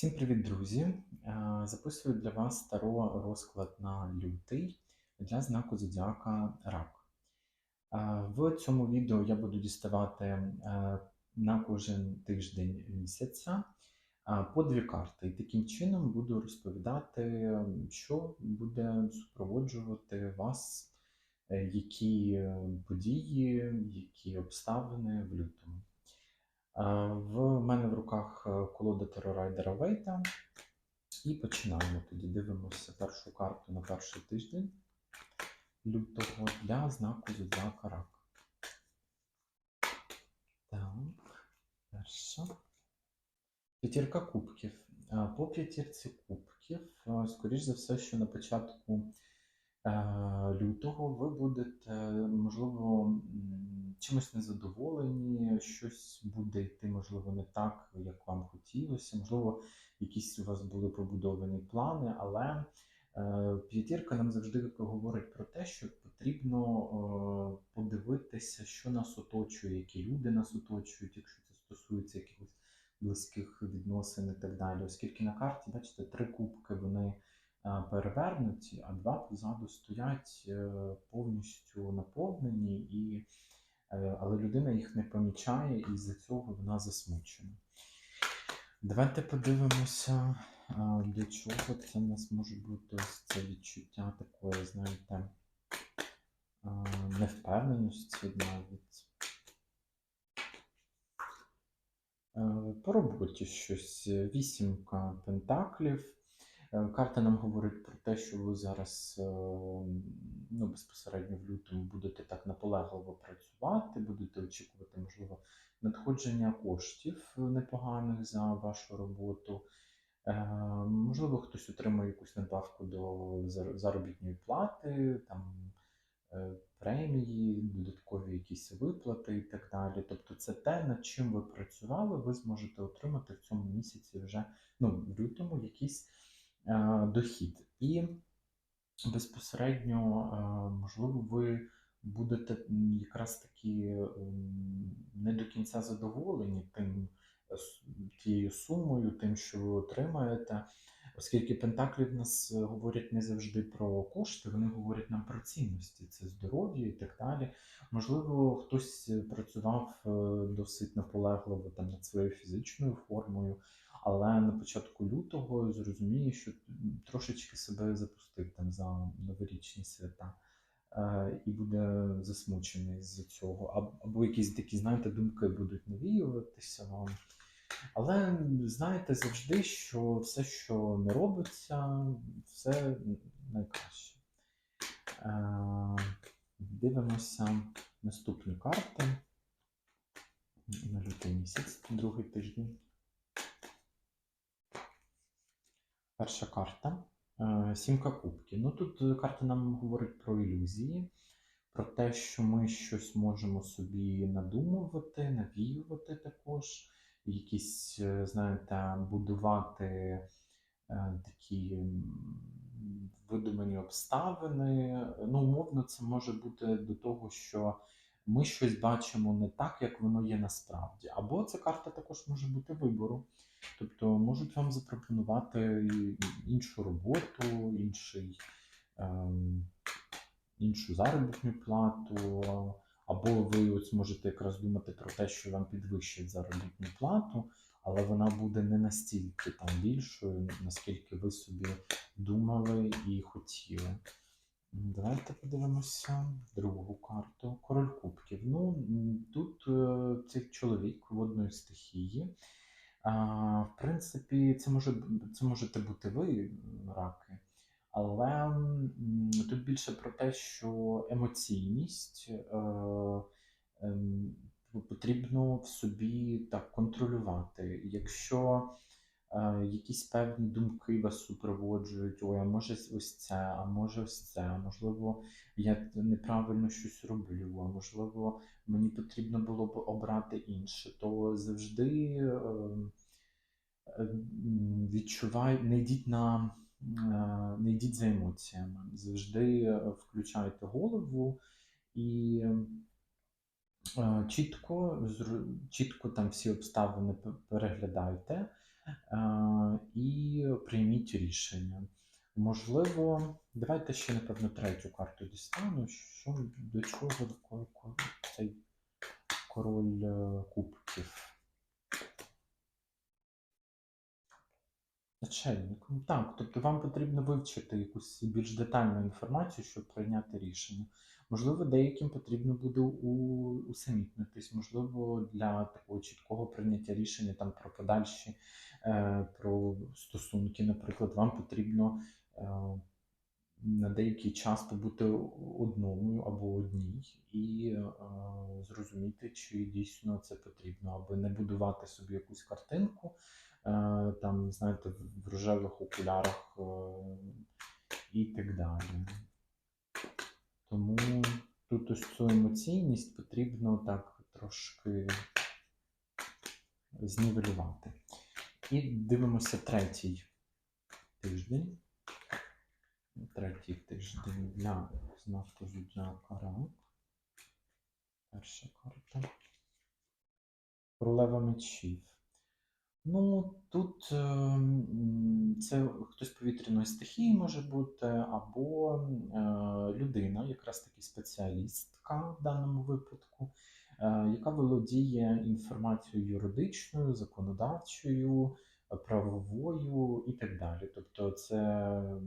Всім привіт, друзі! Е, Записую для вас таро розклад на лютий для знаку Зодіака Рак. Е, В цьому відео я буду діставати е, на кожен тиждень місяця по дві карти. І таким чином буду розповідати, що буде супроводжувати вас, які події, які обставини в лютому. Е, В мене в руках е, колода терорайдера Вейта. І починаємо тоді. Дивимося першу карту на перший тиждень лютого для знаку Зодіака Рак. Так, перша. П'ятірка кубків. Е, По п'ятірці кубків, скоріш за все, що на початку лютого ви будете, можливо, чимось незадоволені, щось буде йти, можливо, не так, як вам хотілося. Можливо, якісь у вас були побудовані плани, але е, п'ятірка нам завжди говорить про те, що потрібно е, подивитися, що нас оточує, які люди нас оточують, якщо це стосується якихось близьких відносин і так далі. Оскільки на карті, бачите, три кубки вони е, перевернуті, а два позаду стоять е, повністю наповнені, і, е, але людина їх не помічає, і з-за цього вона засмучена. Давайте подивимося, для чого це в нас може бути ось це відчуття такої, знаєте, невпевненості навіть. Е, По роботі щось. Вісімка пентаклів. Е, Карта нам говорить про те, що ви зараз е, ну, безпосередньо в лютому будете так наполегливо працювати, будете очікувати, можливо, надходження коштів непоганих за вашу роботу. Е, Можливо, хтось отримає якусь надбавку до заробітної плати, там е, премії, додаткові якісь виплати і так далі. Тобто, це те, над чим ви працювали, ви зможете отримати в цьому місяці вже ну, в лютому якийсь е, дохід. І безпосередньо, е, можливо, ви будете якраз таки не до кінця задоволені тим е, тією сумою, тим, що ви отримаєте. Оскільки Пентаклі в нас е, говорять не завжди про кошти, вони говорять нам про цінності, це здоров'я і так далі. Можливо, хтось е, працював е, досить наполегливо там над своєю фізичною формою, але на початку лютого зрозуміє, що трошечки себе запустив там за новорічні свята. е, І буде засмучений з цього. Або якісь такі, знаєте, думки будуть навіюватися вам. Але знаєте завжди, що все, що не робиться, все найкраще. Е, Дивимося наступні карти на лютий місяць, другий тиждень. Перша карта. е, Сімка кубків. Ну тут е, карта нам говорить про ілюзії, про те, що ми щось можемо собі надумувати, навіювати також, якісь, е, знаєте, будувати такі видумані обставини. Ну, умовно, це може бути до того, що ми щось бачимо не так, як воно є насправді. Або ця карта також може бути вибору. Тобто можуть вам запропонувати іншу роботу, інший, ем, іншу заробітну плату, або ви ось можете якраз думати про те, що вам підвищать заробітну плату, але вона буде не настільки там більшою, наскільки ви собі думали і хотіли. Давайте подивимося другу карту. Король кубків. Ну, тут е, цей чоловік водної стихії. В принципі, це може це можете бути ви, раки, але тут більше про те, що емоційність е, ем, потрібно в собі так контролювати. Якщо якісь певні думки вас супроводжують, ой, а може ось це, а може ось це, а можливо, я неправильно щось роблю, а можливо, мені потрібно було б обрати інше, то завжди е, е, відчувай, не йдіть на е, не йдіть за емоціями. Завжди е, включайте голову і е, чітко, чітко там всі обставини переглядайте. Е, і прийміть рішення. Можливо, давайте ще, напевно, третю карту дістану. Що до чого цей король е, кубків? Начальник. Так, тобто вам потрібно вивчити якусь більш детальну інформацію, щоб прийняти рішення. Можливо, деяким потрібно буде усамітнитись, можливо, для такого чіткого прийняття рішення там про подальші, е, про стосунки, наприклад, вам потрібно е, на деякий час побути одному або одній і е, зрозуміти, чи дійсно це потрібно, аби не будувати собі якусь картинку, е, там, знаєте, в- в рожевих окулярах е, і так далі. Тому тут ось цю емоційність потрібно так трошки знівелювати. І дивимося третій тиждень. Третій тиждень для знаку Зодіака Рак. Перша карта. Королева мечів. Ну, тут е, це хтось повітряної стихії може бути, або е, людина, якраз таки спеціалістка в даному випадку, е, яка володіє інформацією юридичною, законодавчою, правовою і так далі. Тобто, це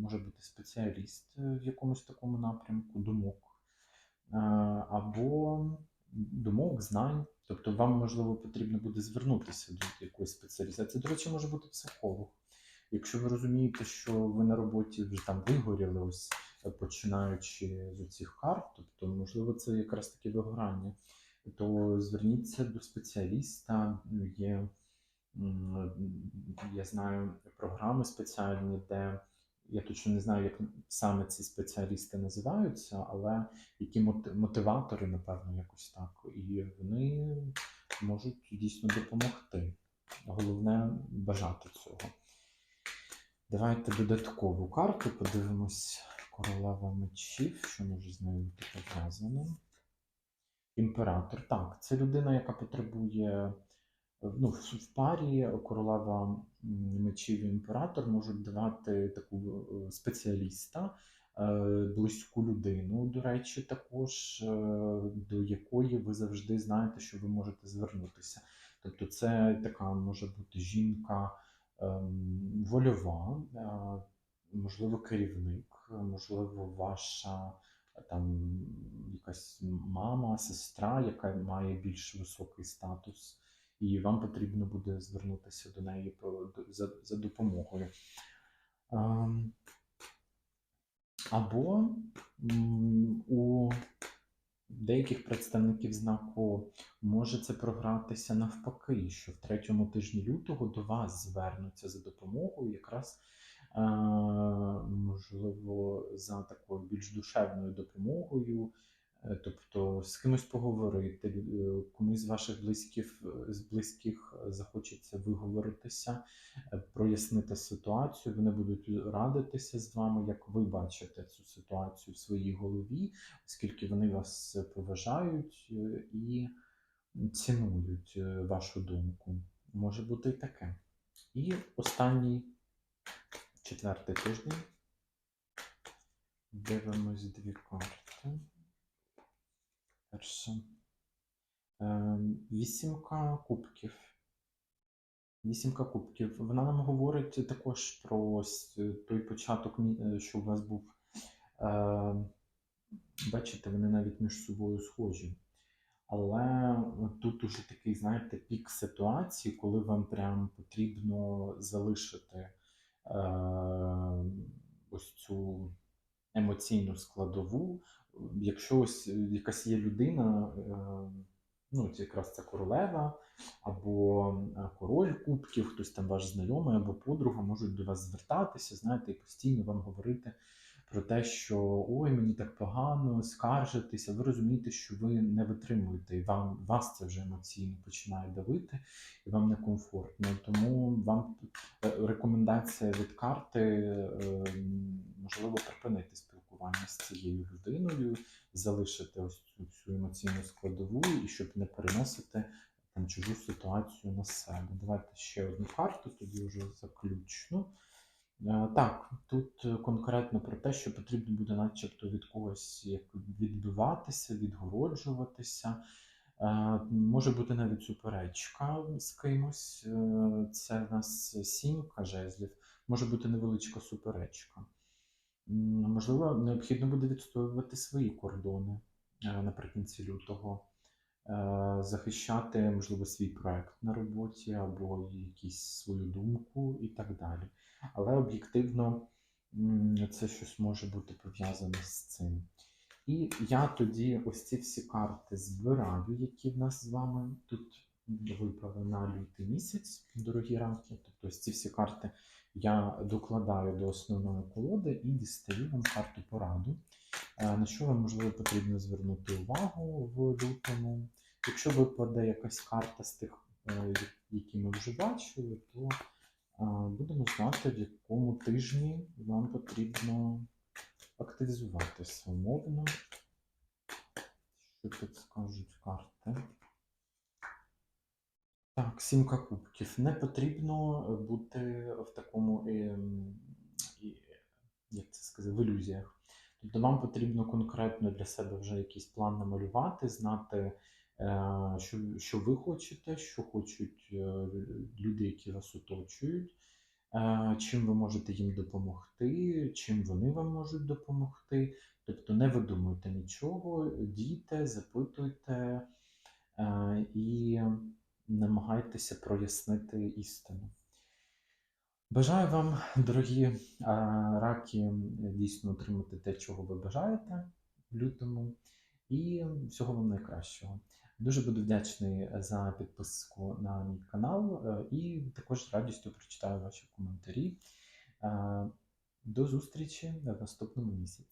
може бути спеціаліст в якомусь такому напрямку, думок, або думок, знань. Тобто вам, можливо, потрібно буде звернутися до якоїсь спеціалізації. До речі, може бути психолог. Якщо ви розумієте, що ви на роботі вже там вигоріли, ось е, починаючи з цих карт, тобто, можливо, це якраз таке вигорання, то зверніться до спеціаліста. Ну, Є, я знаю, програми спеціальні, де я точно не знаю, як саме ці спеціалісти називаються, але які мот- мотиватори, напевно, якось так. І вони можуть дійсно допомогти. Головне бажати цього. Давайте додаткову карту подивимось. Королева мечів, що може з нею бути пов'язано. Імператор. Так, це людина, яка потребує. Ну, в парі королева мечів і імператор можуть давати таку е, спеціаліста, близьку людину, до речі, також, е, до якої ви завжди знаєте, що ви можете звернутися. Тобто, це така може бути жінка ем, вольова, е, можливо, керівник, можливо, ваша е, там якась мама, сестра, яка має більш високий статус, і вам потрібно буде звернутися до неї за, за допомогою. Або у деяких представників знаку може це програтися навпаки, що в третьому тижні лютого до вас звернуться за допомогою, якраз е, можливо за такою більш душевною допомогою, тобто з кимось поговорити, е, комусь з ваших близьких, з близьких захочеться виговоритися, е, прояснити ситуацію. Вони будуть радитися з вами, як ви бачите цю ситуацію в своїй голові, оскільки вони вас поважають е, і цінують е, вашу думку. Може бути і таке. І останній четвертий тиждень. Дивимось дві карти. Перша. Е, Вісімка кубків. Вісімка кубків. Вона нам говорить також про той початок, е, що у вас був. Е, Бачите, вони навіть між собою схожі. Але тут уже такий, знаєте, пік ситуації, коли вам прям потрібно залишити е, ось цю емоційну складову. Якщо ось якась є людина, е, ну, це якраз це королева, або е, король кубків, хтось там ваш знайомий або подруга можуть до вас звертатися, знаєте, і постійно вам говорити про те, що ой, мені так погано, скаржитися. Ви розумієте, що ви не витримуєте, і вам вас це вже емоційно починає давити, і вам некомфортно. Тому вам е, рекомендація від карти е, можливо припинити спілкування з цією людиною, залишити ось цю всю емоційну складову, і щоб не переносити там, чужу ситуацію на себе. Давайте ще одну карту, тоді вже заключну. Е, Так, тут конкретно про те, що потрібно буде начебто від когось відбиватися, відгороджуватися. Е, Може бути навіть суперечка з кимось. Е, Це в нас сімка жезлів, може бути невеличка суперечка. Можливо, необхідно буде відстоювати свої кордони е, наприкінці лютого, Е, захищати, можливо, свій проект на роботі або якісь свою думку і так далі. Але об'єктивно це щось може бути пов'язане з цим. І я тоді ось ці всі карти збираю, які в нас з вами тут випали на лютий місяць, дорогі раки. Тобто ось ці всі карти я докладаю до основної колоди і дістаю вам карту пораду. Е, На що вам можливо потрібно звернути увагу в лютому? Якщо випаде якась карта з тих, е, які ми вже бачили, то е, будемо знати, в якому тижні вам потрібно активізуватися умовно. Що тут скажуть карти? Так, сімка кубків. Не потрібно бути в такому, ем, як це сказати, в ілюзіях. Тобто вам потрібно конкретно для себе вже якийсь план намалювати, знати, е, що, що ви хочете, що хочуть е, люди, які вас оточують, е, чим ви можете їм допомогти, чим вони вам можуть допомогти. Тобто не видумуйте нічого, дійте, запитуйте е, і намагайтеся прояснити істину. Бажаю вам, дорогі раки, дійсно отримати те, чого ви бажаєте в лютому, і всього вам найкращого. Дуже буду вдячний за підписку на мій канал е, і також з радістю прочитаю ваші коментарі. Е, До зустрічі в наступному місяці.